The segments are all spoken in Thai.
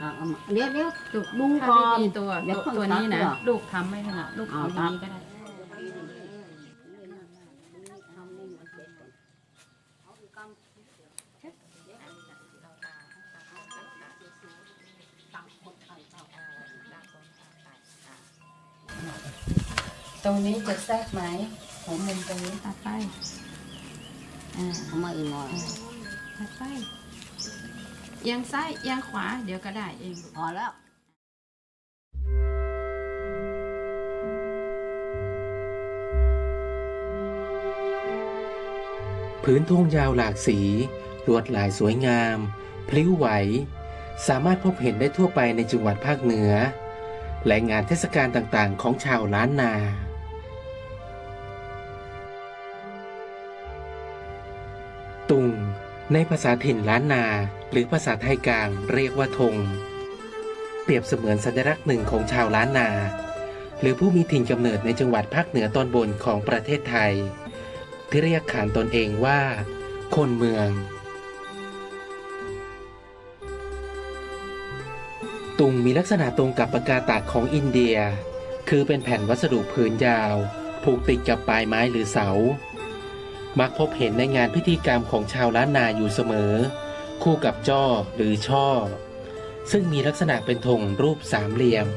อ่าเอามาเดี๋ยวเดี๋ยวจุกบุ้งถ้าก่อไม่นมีตัวเดี๋ยวตัวนี้นะ ตัดเหรอ ลูกทำไม่ถนัดลูกเอาเอาอย่างนี้ตัดก็ได้ ตรงนี้จะแทรกไหมหัวมุมตรงนี้ตัดไป อ่าเอามาอีกหน่อย ตัดไปเอียงซ้ายเอียงขวาเดี๋ยวก็ได้เองลูกพอแล้วพื้นทุ่งยาวหลากสี ลวดลายสวยงาม พลิ้วไหว สามารถพบเห็นได้ทั่วไปในจังหวัดภาคเหนือ และงานเทศกาลต่างๆ ของชาวล้านนา ในภาษาถิ่นล้านนา หรือภาษาไทยกลางเรียกว่าธง เปรียบเสมือนสัญลักษณ์หนึ่งของชาวล้านนา หรือผู้มีถิ่นกำเนิดในจังหวัดภาคเหนือตอนบนของประเทศไทย ที่เรียกขานตนเองว่า คนเมือง ตุงมีลักษณะตรงกับปากกาตากของอินเดีย คือเป็นแผ่นวัสดุผืนยาว ผูกติดกับปลายไม้หรือเสา มักพบเห็นในงานพิธีกรรมของชาวล้านนาอยู่เสมอ คู่กับจ้อหรือช่อ ซึ่งมีลักษณะเป็นธงรูปสามเหลี่ยม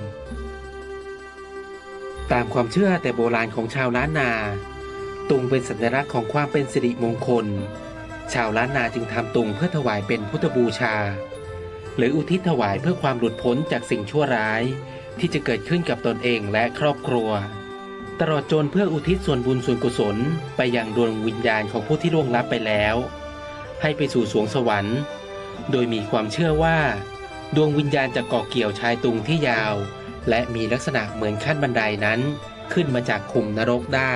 ตามความเชื่อแต่โบราณของชาวล้านนา ตุงเป็นสัญลักษณ์ของความเป็นสิริมงคล ชาวล้านนาจึงทำตุงเพื่อถวายเป็นพุทธบูชา หรืออุทิศถวายเพื่อความหลุดพ้นจากสิ่งชั่วร้าย ที่จะเกิดขึ้นกับตนเองและครอบครัว ตลอดจนเพื่ออุทิศส่วนบุญส่วนกุศลไปยังดวงวิญญาณของผู้ที่ล่วงลับไปแล้ว ให้ไปสู่สวงสวรรค์ โดยมีความเชื่อว่า ดวงวิญญาณจะเกาะเกี่ยวชายตุงที่ยาว และมีลักษณะเหมือนขั้นบันไดนั้นขึ้นมาจากขุมนรกได้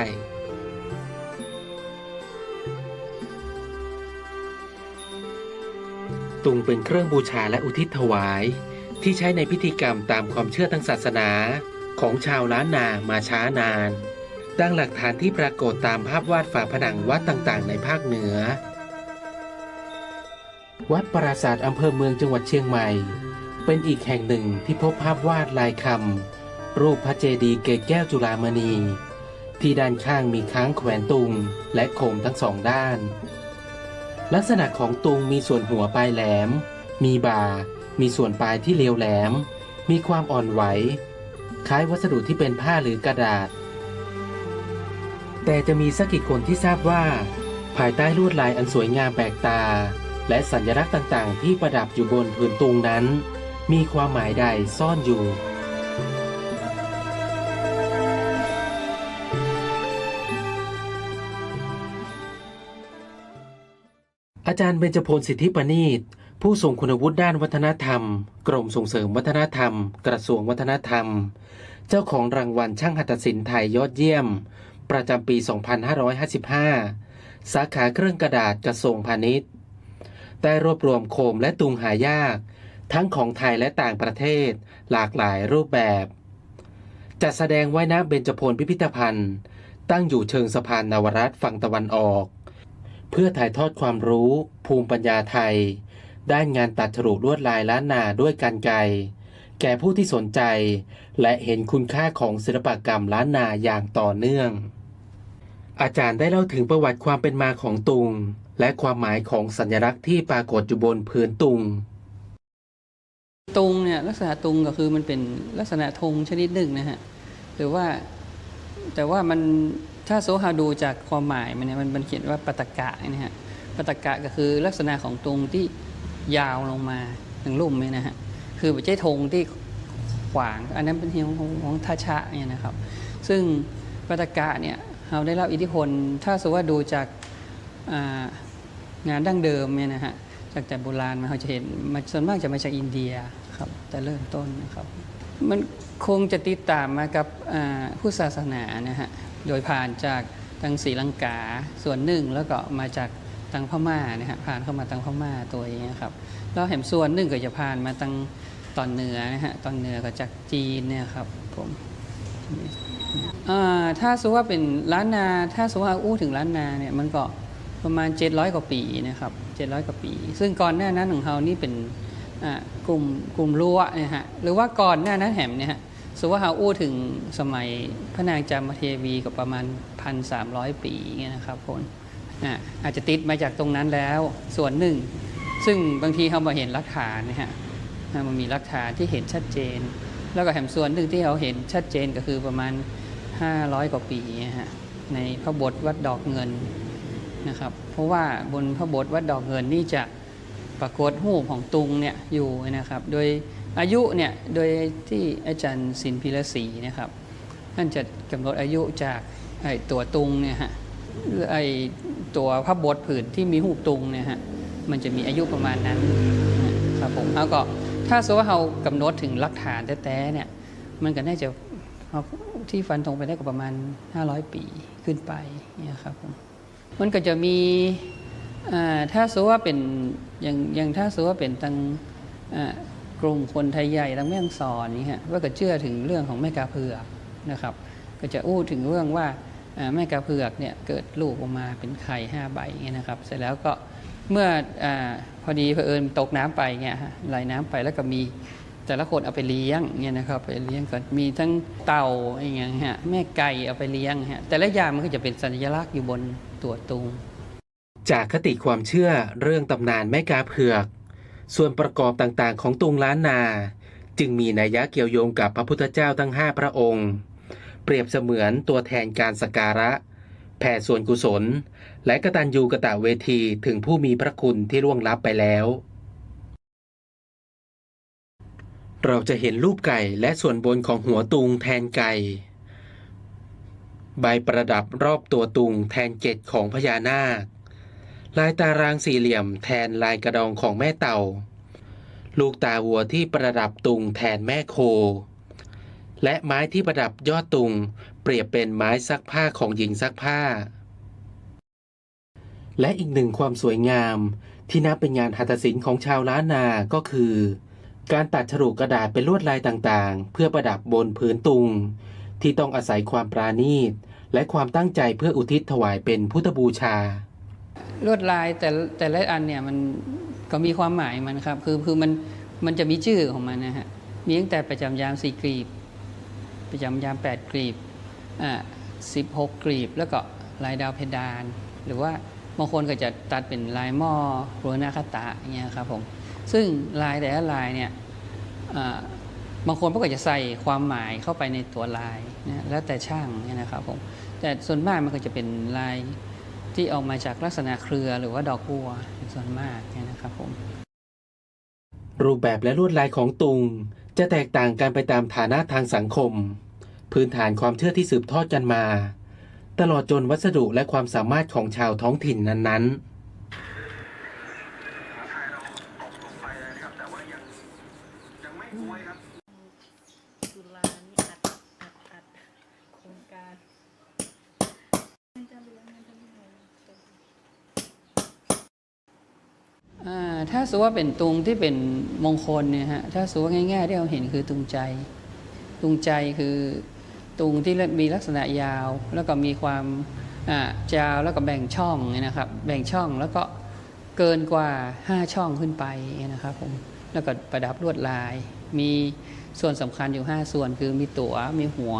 ตุงเป็นเครื่องบูชาและอุทิศถวาย ที่ใช้ในพิธีกรรมตามความเชื่อทางศาสนา ของชาวล้านนามาช้านาน ดังหลักฐานที่ปรากฏตามภาพวาดฝาผนังวัดต่างๆ ในภาคเหนือ วัดปราสาทอำเภอเมืองจังหวัดเชียงใหม่ เป็นอีกแห่งหนึ่งที่พบภาพวาดลายคำรูปพระเจดีย์เกศแก้วจุฬามณี ที่ด้านข้างมีค้างแขวนตุงและโคมทั้งสองด้าน ลักษณะของตุงมีส่วนหัวปลายแหลม มีบ่า มีส่วนปลายที่เรียวแหลม มีความอ่อนไหว คล้ายวัสดุที่เป็นผ้าหรือกระดาษ แต่จะมีสักกี่คนที่ทราบว่า ภายใต้ลวดลายอันสวยงามแปลกตา และสัญลักษณ์ต่างๆ ที่ประดับอยู่บนผืนตุงนั้น มีความหมายใดซ่อนอยู่อาจารย์เบญจพลสิทธิปณีต ผู้ทรงคุณวุฒิด้านวัฒนธรรม กรมส่งเสริมวัฒนธรรม กระทรวงวัฒนธรรม เจ้าของรางวัลช่างหัตถศิลป์ไทยยอดเยี่ยม ประจำปี 2555 สาขาเครื่องกระดาษกระทรวงพาณิชย์ ได้รวบรวมโคมและตุงหายาก ทั้งของไทยและต่างประเทศ หลากหลายรูปแบบ จัดแสดงไว้ณเบญจพลพิพิธภัณฑ์ ตั้งอยู่เชิงสะพานนวรัตน์ฝั่งตะวันออก เพื่อถ่ายทอดความรู้ ภูมิปัญญาไทย ด้านงานตัดฉลุลวดลายล้านนาด้วยกันไกแก่ผู้ที่สนใจ และเห็นคุณค่าของศิลปกรรมล้านนาอย่างต่อเนื่อง อาจารย์ได้เล่าถึงประวัติความเป็นมาของตุง และความหมายของสัญลักษณ์ที่ปรากฏอยู่บนพื้นตุง ตุงเนี่ยลักษณะตุงก็คือมันเป็นลักษณะธงชนิดหนึ่งนะฮะหรือว่าแต่ว่ามันถ้าโซฮาดูจากความหมายมันเนี่ยมันมันเขียนว่าปตกะนะฮะปตกะก็คือลักษณะของตุงที่ ยาวลงมาถึงลุ่มเนี่ยนะฮะคือไม่ใช่ธงที่ขวาง อันนั้นเป็นเรื่องของของทาชะเนี่ยนะครับ ซึ่งปตกะเนี่ยเราได้รับอิทธิพล ถ้าสมมติว่าดูจากางานดั้งเดิมเนี่ยนะฮะจากแต่โบราณมาเราจะเห็นมันส่วนมากจะมาจากอินเดียครับแต่เริ่มต้นนะครับ มันคงจะติดตามมากับผู้ศาสนานะฮะโดยผ่านจากทางศรีลังกาส่วนหนึ่งแล้วก็มาจาก ทางพม่านะฮะผ่านเข้ามาทางพม่าตัวอย่างเองนะครับแล้วเห็นส่วนหนึ่งก็จะผ่านมาทางตอนเหนือนะฮะตอนเหนือก็จากจีนเนี่ยครับผมถ้าสมว่าเป็นล้านนาถ้าสมว่าอู้ถึงล้านนาเนี่ยมันก็ประมาณ 700 กว่าปีนะครับ700 กว่าปี ซึ่งก่อนหน้านั้นของเรานี่เป็นกลุ่มกลุ่มรั้วนะฮะหรือว่าก่อนหน้านั้นแหมเนี่ยฮะสมว่าเราอู้ถึงสมัยพระนางจามเทวีก็ประมาณ 1,300 ปีเงี้ยนะครับคน อาจจะติดมาจากตรงนั้นแล้วส่วนหนึ่ง ซึ่งบางทีเรามาเห็นหลักฐานนะฮะมันมีหลักฐานที่เห็นชัดเจน แล้วก็แถมส่วนหนึ่งที่เราเห็นชัดเจนก็คือประมาณ 500 กว่าปีนะฮะในพระบทวัดดอกเงินนะครับ เพราะว่าบนพระบทวัดดอกเงินนี่จะปรากฏรูปของตุงเนี่ยอยู่นะครับ โดยอายุเนี่ยโดยที่อาจารย์สินพิรศรีนะครับท่านจะกำหนดอายุจากตัวตุงเนี่ยฮะ ไอตัวพระโบทผืนที่มีรูตุงเนี่ยฮะมันจะมีอายุประมาณนั้นนะครับผมเอาก็ถ้าสมมติว่าเรากำหนดถึงหลักฐานแท้ๆเนี่ยมันก็น่าจะเอาที่ฟันธงไปได้ก็ประมาณ 500 ปีขึ้นไปเนี่ยครับผมมันก็จะมีอ่าถ้าสมมติว่าเป็นอย่างอย่างถ้าสมมติว่าเป็นทางกลุ่มคนไทยใหญ่ทางแม่ฮ่องสอนนี่ฮะว่าก็เชื่อถึงเรื่องของแม่กาเผือกนะครับ ก็จะอู้ถึงเรื่องว่า แม่กาเผือกเนี่ยเกิดลูกออกมาเป็นไข่ห้าใบเงี้ยนะครับ เสร็จแล้วก็เมื่ออพอดีเผอิญตกน้ำไปเงี้ยฮะไหลน้ำไปแล้วก็มีแต่ละคนเอาไปเลี้ยงเงี้ยนะครับไปเลี้ยงก็มีทั้งเต่าอย่างเงี้ยฮะแม่ไก่เอาไปเลี้ยงฮะแต่ละอย่างมันก็จะเป็นสัญลักษณ์อยู่บนตัวตุง จากคติความเชื่อเรื่องตำนานแม่กาเผือก ส่วนประกอบต่างๆ ของตุงล้านนา จึงมีนัยยะเกี่ยวโยงกับพระพุทธเจ้าทั้ง5พระองค์ เปรียบเสมือนตัวแทนการสักการะ แผ่ส่วนกุศล และกตัญญูกะตะเวทีถึงผู้มีพระคุณที่ล่วงลับไปแล้ว เราจะเห็นรูปไก่และส่วนบนของหัวตุงแทนไก่ ใบประดับรอบตัวตุงแทนเกตของพญานาค ลายตารางสี่เหลี่ยมแทนลายกระดองของแม่เต่า ลูกตาวัวที่ประดับตุงแทนแม่โค และไม้ที่ประดับยอดตุง เปรียบเป็นไม้ซักผ้าของหญิงซักผ้า และอีกหนึ่งความสวยงาม ที่นับเป็นงานหัตถศิลป์ของชาวล้านนาก็คือ การตัดฉลุกระดาษเป็นลวดลายต่างๆ เพื่อประดับบนพื้นตุง ที่ต้องอาศัยความปราณีต และความตั้งใจเพื่ออุทิศถวายเป็นพุทธบูชา ลวดลายแต่แต่ละอันเนี่ยมันก็มีความหมายมันครับคือคือมันมันจะมีชื่อของมันนะฮะมีตั้งแต่ประจำยามสี่กลีบ ประจำยามแปดกลีบอ่าสิบหกกลีบ แล้วก็ลายดาวเพดาน หรือว่าบางคนก็จะตัดเป็นลายหม้อรัวนาคตะเงี้ยครับผมซึ่งลายแต่ละลายเนี่ยอ่าบางคนก็จะใส่ความหมายเข้าไปในตัวลายนะแล้วแต่ช่างเนี่ยนะครับผมแต่ส่วนมากมันก็จะเป็นลายที่ออกมาจากลักษณะเครือหรือว่าดอกบัวส่วนมากเนี่ยนะครับผมรูปแบบและลวดลายของตุงจะแตกต่างกันไปตามฐานะทางสังคม พื้นฐานความเชื่อที่สืบทอดกันมา ตลอดจนวัสดุและความสามารถของชาวท้องถิ่นนั้นๆตุลานี่อัดอัดอัดโครงการอ่าถ้าสมมติว่าเป็นตุงที่เป็นมงคลเนี่ยฮะถ้าสมมติว่าง่ายๆที่เราเห็นคือตุงใจ ตุงใจคือ ตุงที่มีลักษณะยาว แล้วก็มีความอ่ายาวแล้วก็แบ่งช่องนะครับ แบ่งช่องแล้วก็เกินกว่า 5 ช่องขึ้นไปนะครับผมแล้วก็ประดับลวดลาย มีส่วนสำคัญอยู่ 5 ส่วนคือมีตัว มีหัว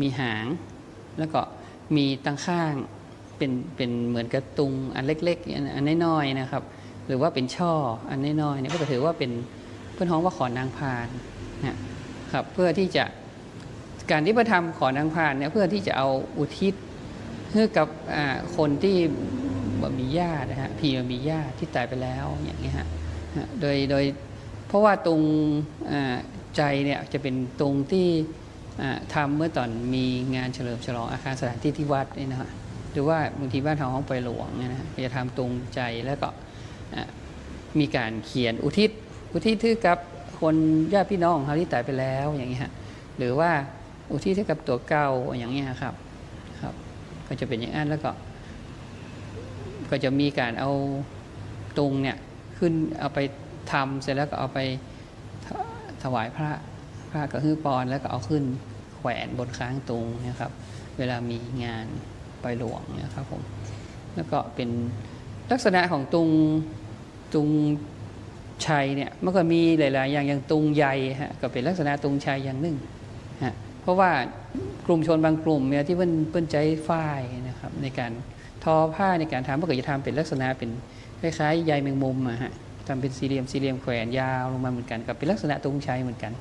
มีหาง แล้วก็มีตั้งข้างเป็นเป็นเหมือนกระตุงอันเล็กๆ อันน้อยๆนะครับ หรือว่าเป็นช่ออันน้อยๆเนี่ยก็จะถือว่าเป็นเพื่อนท้องว่าขอนางพานนะครับเพื่อที่จะ การที่ประทำขอนางพานเนี่ยเพื่อที่จะเอาอุทิศให้กับคนที่บมีญาตินะฮะพี่บ่มีญาติที่ตายไปแล้วอย่างเงี้ฮะโดยโดยเพราะว่าตรงใจเนี่ยจะเป็นตรงที่อ่าทำเมื่อตอนมีงานเฉลิมฉลองอาคารสถานที่ที่วัดนี่นะฮะหรือว่าบางทีบ้านทางห้องไปหลวงเนี่ยนะฮะจะทำตรงใจแล้วก็มีการเขียนอุทิศอุทิศให้กับคนญาติพี่น้องของเขาที่ตายไปแล้วอย่างนี้ฮะหรือว่า อุทิศให้กับตัวเก่าอย่างนี้ยครับครับ ก็จะเป็นอย่างนั้นแล้วก็ ก็จะมีการเอาตรงเนี่ยขึ้นเอาไปทำเสร็จแล้วก็เอาไปถถวายพระพระก็คือปอนแล้วก็เอาขึ้นแขวนบนค้างตรงนะครับ เวลามีงานไปหลวงนี่ยครับผมแล้วก็เป็นลักษณะของตุงตุงชัยเนี่ยมันก็มีหลาย ๆ อย่างอย่างตุงใยฮะก็เป็นลักษณะตุงชัยอย่างหนึ่งฮะ เพราะว่ากลุ่มชนบางกลุ่มเนี่ยที่เพิ่นเพิ่นใจฝ้ายนะครับในการทอผ้าในการทำเพื่อจะทำเป็นลักษณะเป็นคล้ายๆใยแมงมุมอะฮะทำเป็นสี่เหลี่ยมสี่เหลี่ยมแขวนยาวลงมาเหมือนกันก็เป็นลักษณะตุงชัยเหมือนกัน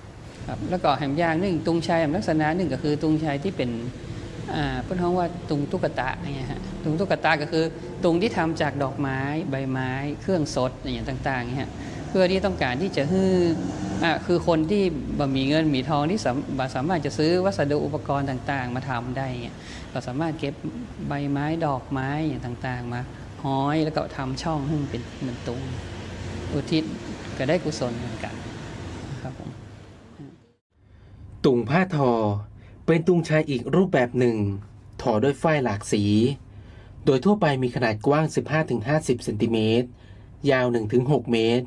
ครับแล้วก็แหมย่างหนึ่งตุงชัยแหมลักษณะหนึ่งก็คือตุงชัยที่เป็นอ่าเพิ่อนฮ้องว่าตุงตุ๊กตาอย่างเงี้ยฮะตุงตุ๊กตาก็คือตุงที่ทำจากดอกไม้ใบไม้ เครื่องสดอย่างต่างๆเงี้ยฮะเพื่อที่ต้องการที่จะให้ อ่าคือคนที่บมีเงินมีทองที่สามสามารถจะซื้อวัสดุอุปกรณ์ต่าง ๆ มาทำได้เงี้ยก็สามารถเก็บใบไม้ดอกไม้อย่างต่างๆ มาห้อยแล้วก็ทำช่องให้มันเป็นเหมือนตุงอุทิศก็ได้กุศลเหมือนกันนะครับผมตุงผ้าทอเป็นตุงชายอีกรูปแบบหนึ่งทอด้วยฝ้ายหลากสี โดยทั่วไปมีขนาดกว้าง 15-50 เซนติเมตร ยาว 1-6 เมตร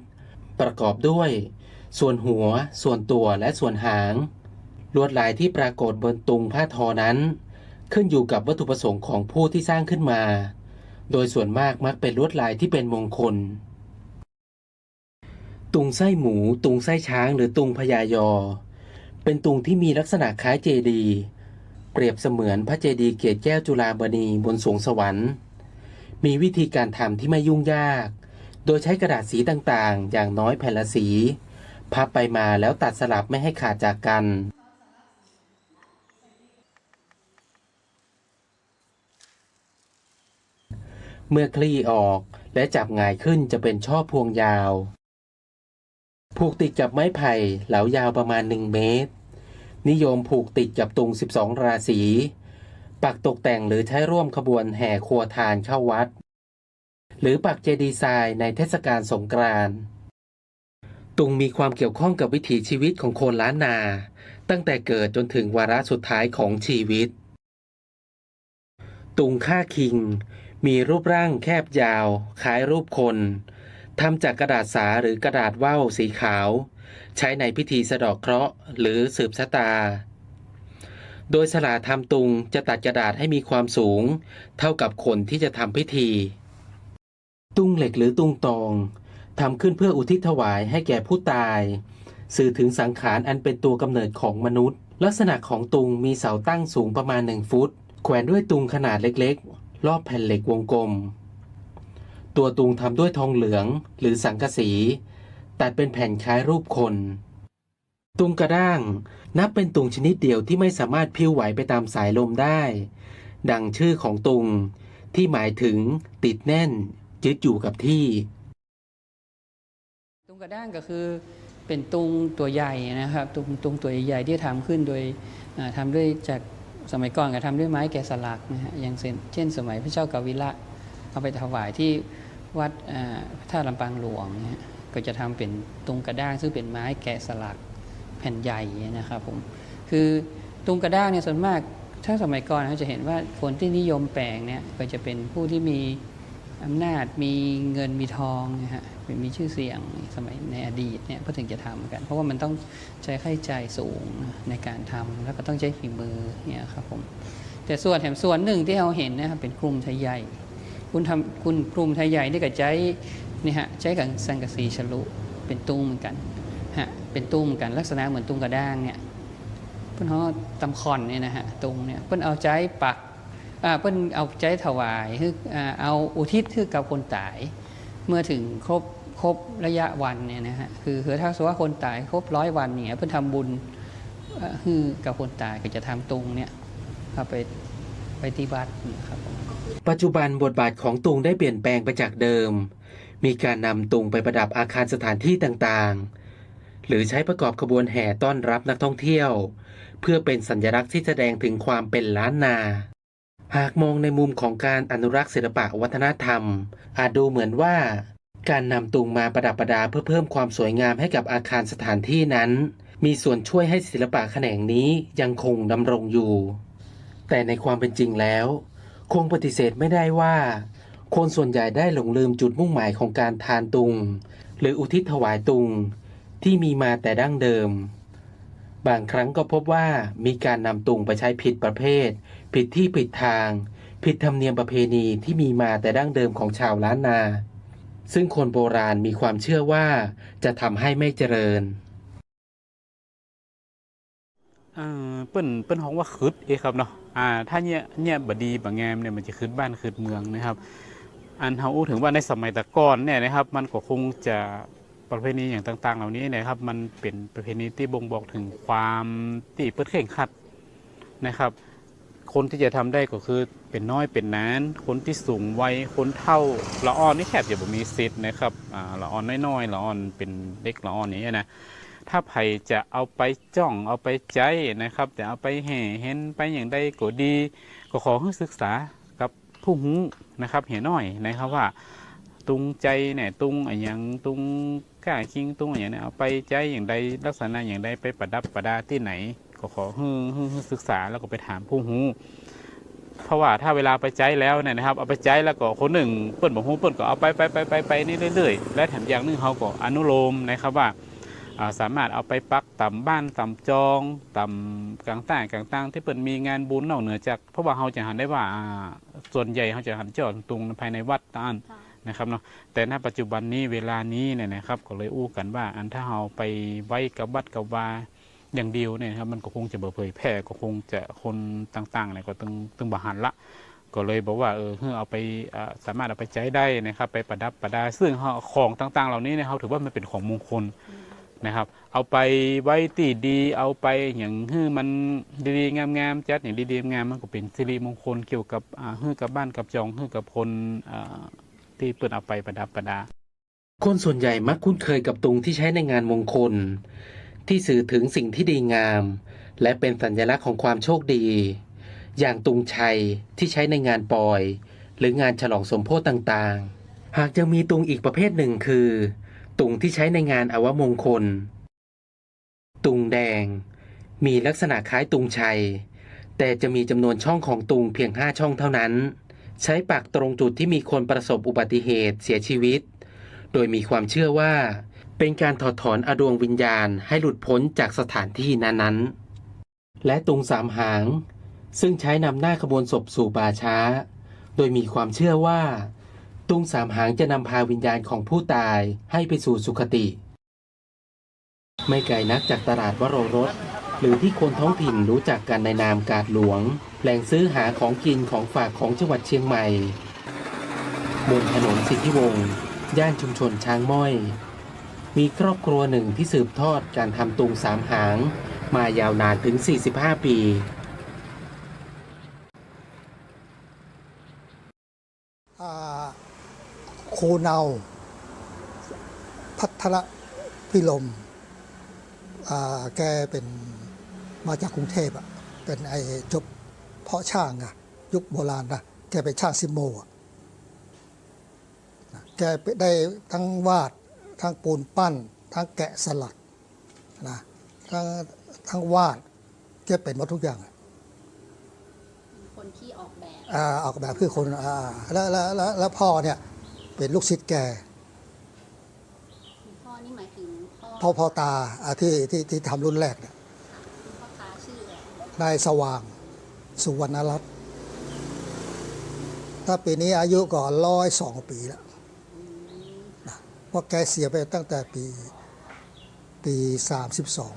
ประกอบด้วย ส่วนหัว ส่วนตัวและส่วนหาง ลวดลายที่ปรากฏบนตุงผ้าทอนั้น ขึ้นอยู่กับวัตถุประสงค์ของผู้ที่สร้างขึ้นมา โดยส่วนมากมักเป็นลวดลายที่เป็นมงคล ตุงไส้หมู ตุงไส้ช้าง หรือตุงพญายอ เป็นตุงที่มีลักษณะคล้ายเจดีย์เปรียบเสมือนพระเจดีย์เกศแก้วจุฬาบณีบนสวงสวรรค์ มีวิธีการทำที่ไม่ยุ่งยาก โดยใช้กระดาษสีต่างๆ อย่างน้อยแผ่นละสี พับไปมาแล้วตัดสลับไม่ให้ขาดจากกัน เมื่อคลี่ออกและจับหงายขึ้นจะเป็นช่อพวงยาว ผูกติดกับไม้ไผ่เหลายาวประมาณ 1 เมตร นิยมผูกติดกับตุง 12 ราศี ปักตกแต่งหรือใช้ร่วมขบวนแห่ครัวทานเข้าวัด หรือปักเจดีย์ทรายในเทศกาลสงกรานต์ ตุงมีความเกี่ยวข้องกับวิถีชีวิตของคนล้านนา ตั้งแต่เกิดจนถึงวาระสุดท้ายของชีวิต ตุงค่าคิง มีรูปร่างแคบยาวคล้ายรูปคนทำจากกระดาษสาหรือกระดาษว่าวสีขาว ใช้ในพิธีสะดอกเคราะห์หรือสืบชะตา โดยสลาทำตุงจะตัดกระดาษให้มีความสูง เท่ากับคนที่จะทำพิธี ตุงเหล็กหรือตุงตอง ทำขึ้นเพื่ออุทิศถวายให้แก่ผู้ตาย สื่อถึงสังขารอันเป็นตัวกำเนิดของมนุษย์ ลักษณะของตุงมีเสาตั้งสูงประมาณหนึ่งฟุต แขวนด้วยตุงขนาดเล็กๆ รอบแผ่นเหล็กวงกลม ตัวตุงทำด้วยทองเหลืองหรือสังกะสี ตัดเป็นแผ่นคล้ายรูปคน ตุงกระด้าง นับเป็นตุงชนิดเดียวที่ไม่สามารถพิ้วไหวไปตามสายลมได้ ดังชื่อของตุงที่หมายถึงติดแน่นยึดอยู่กับที่ ตุงกระด้างก็คือเป็นตุงตัวใหญ่นะครับตุงตุงตัวใหญ่ๆที่ทำขึ้นโดยอ่าทำด้วยจากสมัยก่อนก็ทำด้วยไม้แกะสลักนะฮะอย่างเช่น สมัยพระเจ้ากาวิระเอาไปถวายที่วัดอ่าพระธาตุลำปางหลวงเนี่ยก็จะทำเป็นตุงกระด้างซึ่งเป็นไม้แกะสลักแผ่นใหญ่นะครับผมคือตุงกระด้างเนี่ยส่วนมากถ้าสมัยก่อนเราจะเห็นว่าคนที่นิยมแปลงเนี่ยก็จะเป็นผู้ที่มี อำนาจมีเงินมีทองนะฮะมีชื่อเสียงสมัยในอดีตเนี่ยก็ถึงจะทำกัน เพราะว่ามันต้องใช้ค่าใช้จ่ายสูงในการทำแล้วก็ต้องใช้ฝีมือเนี่ยครับผมแต่ส่วนแถมส่วนหนึ่งที่เราเห็นนะครับเป็นกลุ่มไทยใหญ่ คุณทำคุณกลุ่มไทยใหญ่นี่ก็ใช้นี่ฮะใช้กับสังกะสีฉลุเป็นตุ้งเหมือนกันฮะเป็นตุ้งเหมือนกัน ลักษณะเหมือนตุ้งกระด้างเนี่ยเพิ่อนเขาตำคอนเนี่ยนะฮะตรงเนี่ยเพิ่อนเอาใจปัก เพิ่นเอาใจถวายคือเอาอุทิศคือกับคนตาย เมื่อถึงครบครบระยะวันเนี่ยนะฮะคือคือถ้าสมมติว่าคนตายครบร้อยวันเนี่ยเพิ่นทำบุญคือกับคนตายก็จะทำตรงเนี่ยเอาไปไปที่วัดนะครับปัจจุบันบทบาทของตุงได้เปลี่ยนแปลงไปจากเดิม มีการนำตุงไปประดับอาคารสถานที่ต่างๆ หรือใช้ประกอบขบวนแห่ต้อนรับนักท่องเที่ยว เพื่อเป็นสัญลักษณ์ที่แสดงถึงความเป็นล้านนา หากมองในมุมของการอนุรักษ์ศิลปะวัฒนธรรม อาจดูเหมือนว่า การนำตุงมาประดับประดาเพื่อเพิ่มความสวยงามให้กับอาคารสถานที่นั้น มีส่วนช่วยให้ศิลปะแขนงนี้ยังคงดำรงอยู่ แต่ในความเป็นจริงแล้ว คงปฏิเสธไม่ได้ว่า คนส่วนใหญ่ได้หลงลืมจุดมุ่งหมายของการทานตุง หรืออุทิศถวายตุง ที่มีมาแต่ดั้งเดิมบางครั้งก็พบว่ามีการนำตุงไปใช้ผิดประเภท ผิดที่ผิดทาง ผิดธรรมเนียมประเพณีที่มีมาแต่ดั้งเดิมของชาวล้านนา ซึ่งคนโบราณมีความเชื่อว่าจะทำให้ไม่เจริญเออเปิ้นเปิ้นฮ้องว่าคึดเอครับเนาะอ่าถ้าเนี่ยเนี่ยบดีบางแงมเนี่ยมันจะคึดบ้านคึดเมืองนะครับ อันเฮาอู้ถึงว่าในสมัยตะก่อนเนี่ยนะครับ มันก็คงจะประเพณีอย่างต่าง ๆ เหล่านี้นะครับ มันเป็นประเพณีที่บ่งบอกถึงความที่เปิดเข่งขัดนะครับ คนที่จะทำได้ก็คือเป็นน้อยเป็นนาน คนที่สูงวัยคนเท่าละอ่อนนี่แทบจะบ่มีสิทธิ์นะครับอ่าละอ่อนน้อยๆละอ่อนเป็นเด็กละอ่อนอย่างนี้นะถ้าไผจะเอาไปจ้องเอาไปใจนะครับ จะเอาไปแห่เห็นไปอย่างใดก็ดี ก็ขอให้ศึกษากับผู้หูนะครับ เห็นหน่อยนะครับว่า ตุงใจเนี่ยตุงอะไรอย่างตุงกล้าคิงตุงอะไรอย่างนี่ยเอาไปใจอย่างใดลักษณะอย่างใดไปประดับประดาที่ไหน ก็ขอศึกษาแล้วก็ไปถามผู้หูเพราะว่าถ้าเวลาไปใจแล้วเนี่ยนะครับเอาไปใจแล้วก็คนหนึ่งเปิ้นบอกหูเปิ้นก็เอาไปไปไปไปไปนี่เรื่อยๆ และแถมอย่างหนึงเขาก็อนุโลมนะครับว่าสามารถเอาไปปักต่ำบ้านต่ำจอง ต่ำกลางต่างกลางต่างที่เปิดมีงานบุญนอกเหนือจากเพราะว่าเราจะหันได้ว่าอ่าส่วนใหญ่เขาจะหันจอดตรงภายในวัดตานนะครับเนาะแต่ณปัจจุบันนี้เวลานี้เนี่ยนะครับ ก็เลยอู้กันว่า อันถ้าเราไปไว้กับวัดกับวา อย่างเดียวเนี่ยครับมันก็คงจะเบเผยแพร่ก็คงจะคนต่างๆเนี่ยก็ตึงตึงบหันละ ก็เลยบอกว่าเออเพื่อเอาไปสามารถเอาไปใช้ได้นะครับ ไปประดับประดาซึ่งของต่างๆ เหล่านี้เนี่ยเขาถือว่ามันเป็นของมงคลนะครับ เอาไปไว้ตีดีเอาไปอย่างฮื้อมันดีๆงามๆจัดอย่างดีๆงามมันก็เป็นสิริมงคลเกี่ยวกับอ่าฮื้อกับบ้านกับจองฮื้อกับคนที่เปิดเอาไปประดับประดาคนส่วนใหญ่มักคุ้นเคยกับตุงที่ใช้ในงานมงคล ที่สื่อถึงสิ่งที่ดีงาม และเป็นสัญลักษณ์ของความโชคดี อย่างตุงชัยที่ใช้ในงานปอย หรืองานฉลองสมโพธิต่างๆ หากยังมีตุงอีกประเภทหนึ่งคือ ตุงที่ใช้ในงานอวมงคล ตุงแดง มีลักษณะคล้ายตุงชัย แต่จะมีจำนวนช่องของตุงเพียง5ช่องเท่านั้น ใช้ปักตรงจุดที่มีคนประสบอุบัติเหตุเสียชีวิต โดยมีความเชื่อว่า เป็นการถอดถอนอดวงวิญญาณให้หลุดพ้นจากสถานที่นั้นๆ และตุงสามหาง ซึ่งใช้นำหน้าขบวนศพสู่ป่าช้า โดยมีความเชื่อว่า ตุงสามหางจะนำพาวิญญาณของผู้ตายให้ไปสู่สุคติ ไม่ไกลนักจากตลาดวโรรส หรือที่คนท้องถิ่นรู้จักกันในนามกาดหลวง แหล่งซื้อหาของกินของฝากของจังหวัดเชียงใหม่บนถนนสิทธิวงศ์ย่านชุมชนช้างม้อย มีครอบครัวหนึ่งที่สืบทอดการทำตุงสามหาง มายาวนานถึง 45 ปี โคเนา พัทรพิลม แกเป็นมาจากกรุงเทพอะเป็นไอ้จบเพาะช่างอะยุคโบราณนะแกเป็นช่างซิโมอะนะแกได้ทั้งวาด ทั้งปูนปั้น ทั้งแกะสลักนะทั้งทั้งวาดแกเป็นหมดทุกอย่างอะคนที่ออกแบบอ่าออกแบบคือคนอ่าแล้วแล้วแล้วแล้วพ่อเนี่ยเป็นลูกศิษย์แกพ่อนี่หมายถึงพ่อพ่อพ่อตาอ่าที่ที่ที่ทำรุ่นแรกเนี่ยพ่อตาชื่ออะไรนายสว่างสุวรรณรัตน์ถ้าปีนี้อายุก็ร้อยสองปีแล้วนะเพ ราะแกเสียไปตั้งแต่ปีปีสามสิบสอง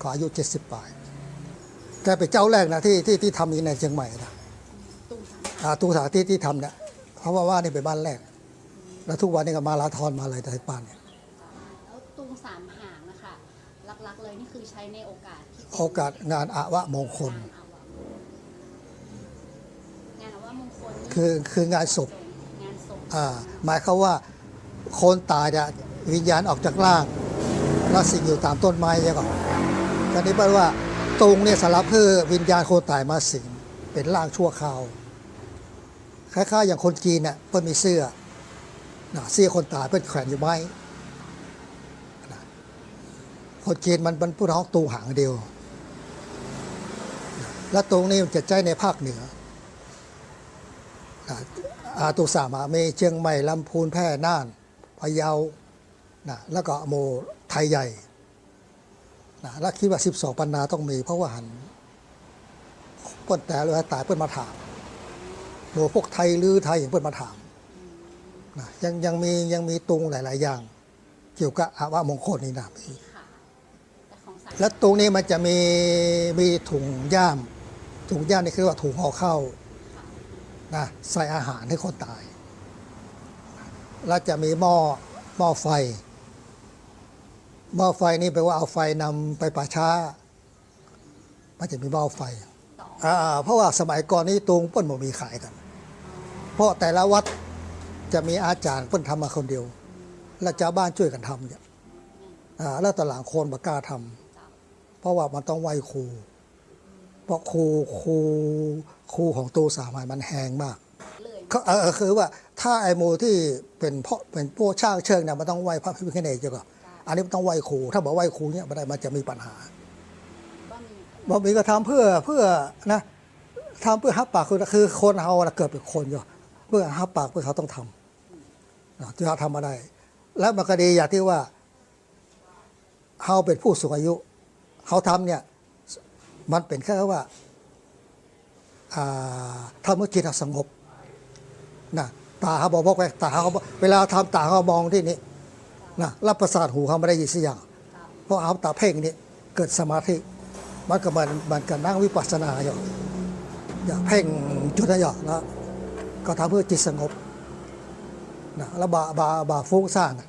ก็อายุเจ็ดสิบปลายแกเป็นเจ้าแรกนะที่ที่ที่ทำอีกในเชียงใหม่นะตุ้งสามอ่าตุงสาที่ที่ทำเนี่ยเพราะว่าว่านี่เป็นบ้านแรก แล้วทุกวันนี้ก็มาลาทอนมาเลยแต่ปานเนี่ยแล้วตุ้งสามหางนะคะหลักๆเลยนี่คือใช้ในโอกาสที่โอกาสงานอาวะมงคล งานอาวะมงคลนี่คือคืองานศพ งานศพอ่าหมายเขามว่า คนตายเนี่ยวิญญาณออกจากร่างแล้วสิ่งอยู่ตามต้นไม้ยังก่อนตอนนี้แปลว่าตรงเนี่ยสารบเพื่อวิญญาณคนตายมาสิงเป็นร่างชั่วคราวคล้ายๆอย่างคนจีนเนี่ยเพิ่นมีเสื้อนะเสื้อคนตายเพิ่นแขวนอยู่ไม้คนจีนมันมันพูดท้องตูหางเดียว แล้วตรงนี้มันจะใจในภาคเหนืออาตุสามามีเชียงใหม่ลำพูนแพร่น่าน พะเยานะแล้วก็โมไทยใหญ่นะแล้วคิดว่า 12 ปันนาต้องมี เพราะว่าหันเปิ้นแต่เลยตายเปิ้นมาถามหรือพวกไทยหรือไทยอย่างเพื่อนมาถามนะยังยังมียังมีตุงหลาย ๆ อย่าง เกี่ยวกับอาวะมงคลนี่นะมีค่ะแต่ของสายแล้วตรงนี้มันจะมีมีถุงย่าม ถุงย่ามนี่คือว่าถุงห่อข้าวนะใส่อาหารให้คนตาย แล้วจะมีหม้อหม้อไฟ หม้อไฟนี่แปลว่าเอาไฟนำไปป่าช้ามันจะมีหม้อไฟอ่าเพราะว่าสมัยก่อนนี้ตุงเปิ้นบ่มีขายกัน เพราะแต่ละวัดจะมีอาจารย์เปิ้นทำมาคนเดียว แล้วชาวบ้านช่วยกันทำเนี่ยอ่าแล้วตอหลังคนบ่กล้าทำเพราะว่ามันต้องไหวครูเพราะครูครูครูของตูสามัญมันแหงมากเขาเออคือว่าถ้าไอ้โมที่เป็นเพราะเป็นพวกช่างเชิงเนี่ยมันต้องไหวพระพิฆเนศเจ้าก็อันนี้มันต้องไหวครู ถ้าบอกไหวครูเนี่ยมันได้มันจะมีปัญหาว่ามีบอกมีก็ทำเพื่อเพื่อนะทำเพื่อฮับปากคือคือคนเราน่ะเกิดเป็นคนอยู่เพื่อฮับปากเพื่อเขาต้องทำนะที่เขาทำมาได้ แล้วมันก็ดีอย่างที่ว่าเขาเป็นผู้สูงอายุเขาทำเนี่ยมันเป็นแค่ว่าอ่าทำเมื่อจิตเราสงบนะ ตาเขาบอกบอกไปตาเขาเวลาทำตาเขามองที่นี่นะรับประสาทหูเขาไม่ได้ยินสักอย่างเพราะเอาตาเพ่งนี่เกิดสมาธิมันก็เหมันมันก็นั่งวิปัสสนาอยู่อย่าเพ่งจุดนั้นอยู่แล้วก็ทำเพื่อจิตสงบนะแล้วบาบาบาฟุ้งซ่านอะ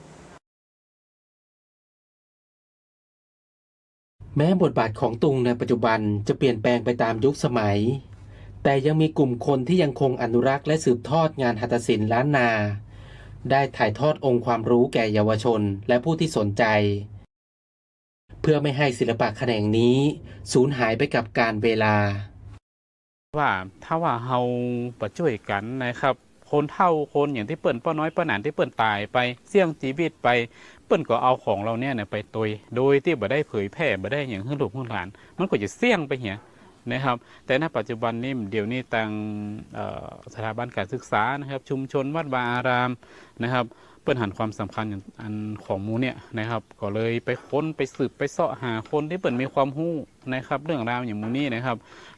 แม้บทบาทของตุงในปัจจุบันจะเปลี่ยนแปลงไปตามยุคสมัย แต่ยังมีกลุ่มคนที่ยังคงอนุรักษ์และสืบทอดงานหัตถศิลป์ล้านนา ได้ถ่ายทอดองค์ความรู้แก่เยาวชนและผู้ที่สนใจ เพื่อไม่ให้ศิลปะแขนงนี้สูญหายไปกับการเวลา ว่าถ้าว่าเฮาปะช่วยกันนะครับคนเท่าคนอย่างที่เปิ้นป้าน้อยป้าหนานที่เปิ้นตายไปเสี่ยงชีวิตไป เปิ้นก็เอาของเราเนี่ยไปตวยโดยที่บ่ได้เผยแพร่บ่ได้อย่างให้ลูกให้หลาน มันก็จะเสี่ยงไปเหีย นะครับ แต่ณปัจจุบันนี้เดี๋ยวนี้ทางสถาบันการศึกษานะครับ ชุมชนวัดวาอารามนะครับเปิ้นหันความสำคัญอย่างอันของมูเนี่ยนะครับ ก็เลยไปค้นไปสืบไปเสาะหาคนที่เปิ้นมีความรู้นะครับ เรื่องราวอย่างมูนี้นะครับ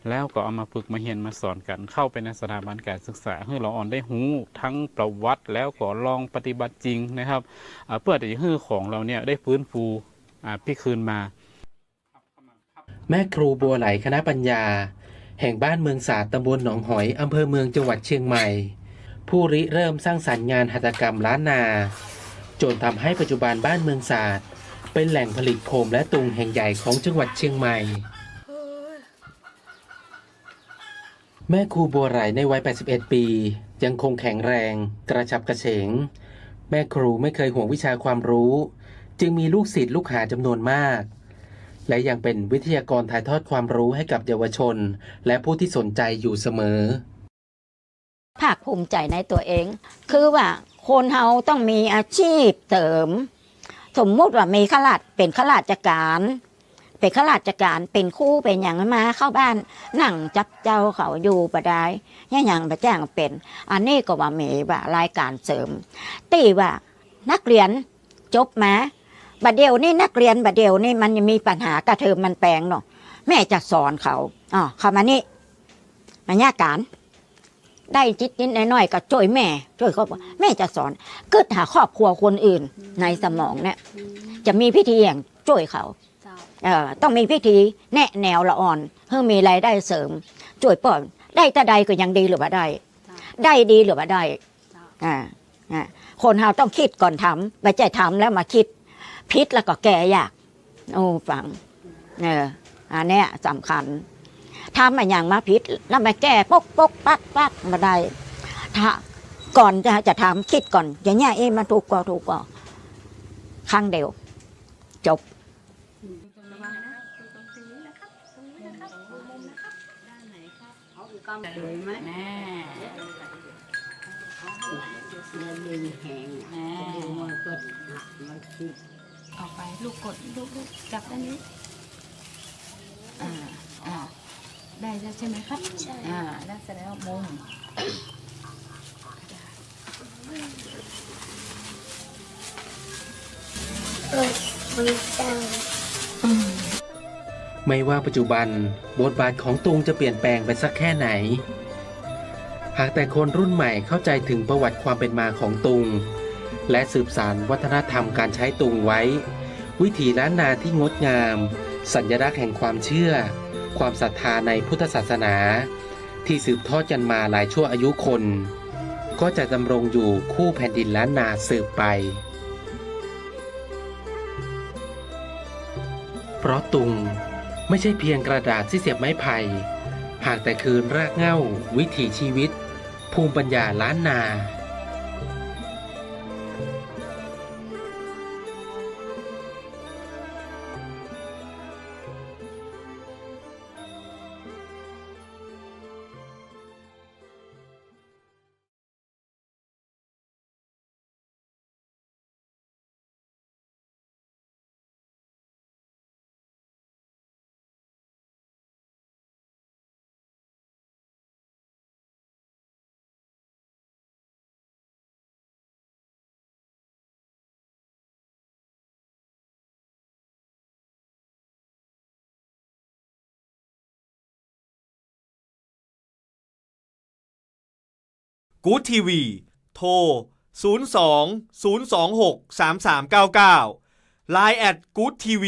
แล้วก็เอามาฝึกมาเรียนมาสอนกันเข้าไปในสถาบันการศึกษาให้เราอ่อนได้หูทั้งประวัติแล้วก็ลองปฏิบัติจริงนะครับ เพื่อจะให้ของเราเนี่ยได้ฟื้นฟูพี่คืนมา แม่ครูบัวไหลคณะปัญญา แห่งบ้านเมืองศาสตร์ตำบลหนองหอยอำเภอเมืองจังหวัดเชียงใหม่ ผู้ริเริ่มสร้างสรรค์งานหัตถกรรมล้านนา จนทำให้ปัจจุบันบ้านเมืองศาสตร์เป็นแหล่งผลิตโคมและตุงแห่งใหญ่ของจังหวัดเชียงใหม่ แม่ครูบัวไหลในวัย 81 ปี ยังคงแข็งแรง กระฉับกระเฉง แม่ครูไม่เคยห่วงวิชาความรู้ จึงมีลูกศิษย์ลูกหาจำนวนมาก และยังเป็นวิทยากรถ่ายทอดความรู้ให้กับเยาวชน และผู้ที่สนใจอยู่เสมอ ภาคภูมิใจในตัวเอง คือว่าคนเฮาต้องมีอาชีพเสริม สมมุติว่ามีข้าราชเป็นข้าราชการ เป็นข้าราชการเป็นคู่เป็นอย่างมาเข้าบ้านนั่งจับเจ้าเขาอยู่ประได้เนี่ยอย่างประจ้งเป็น อันนี้ก็ว่ามีว่ารายการเสริมตีว่านักเรียนจบมา บัดเดียวนี่นักเรียนบัดเดียวนี่มันยังมีปัญหากระเทิมมันแปลงเนาะแม่จะสอนเขาอ๋อเขามานี่มายาการ ได้จิตนิดน่อยๆก็ช่วยแม่ช่วยครอบครัวแม่จะสอนเกิดหาครอบครัวคนอื่น ในสมองเนี่ยจะมีพิธีอย่างช่วยเขาเอ่อต้องมีพิธีแนะแนวละอ่อนเพื่อมีรายได้เสริมช่วยป้อนได้แต่ใดก็ยังดีหรือว่าได้ ได้ดีหรือว่าได้อ่าคนเราต้องคิดก่อนทำไม่ใช่ทำแล้วมาคิด พิษแล้วก็แก้ยากโอ้ฟังเอออันเนี้ยสำคัญทำมาอย่างมาพิษแล้วมาแก้ปกปกปักปักมาได้ถ้าก่อนจะจะทำคิดก่อน อย่างเงี้ยเอ๊ะมันถูกกว่าถูกกว่าครั้งเดียว จบแม่ออกไป ลูกกดลูกลูกจับด้านนี้อ่าอ่าได้แล้วใช่ไหมครับใช่ อ่าแล้วเสร็จแล้วมุมไม่ว่าปัจจุบันบทบาทของตุงจะเปลี่ยนแปลงไปสักแค่ไหน หากแต่คนรุ่นใหม่เข้าใจถึงประวัติความเป็นมาของตุง และสืบสานวัฒนธรรมการใช้ตุงไว้ วิถีล้านนาที่งดงาม สัญลักษณ์แห่งความเชื่อ ความศรัทธาในพุทธศาสนา ที่สืบทอดกันมาหลายชั่วอายุคน ก็จะดำรงอยู่คู่แผ่นดินล้านนาสืบไป เพราะตุงไม่ใช่เพียงกระดาษที่เสียบไม้ไผ่หากแต่คือรากเหง้า วิถีชีวิต ภูมิปัญญาล้านนา กู๊ดทีวีโทร 02 026 3399 Line at Good TV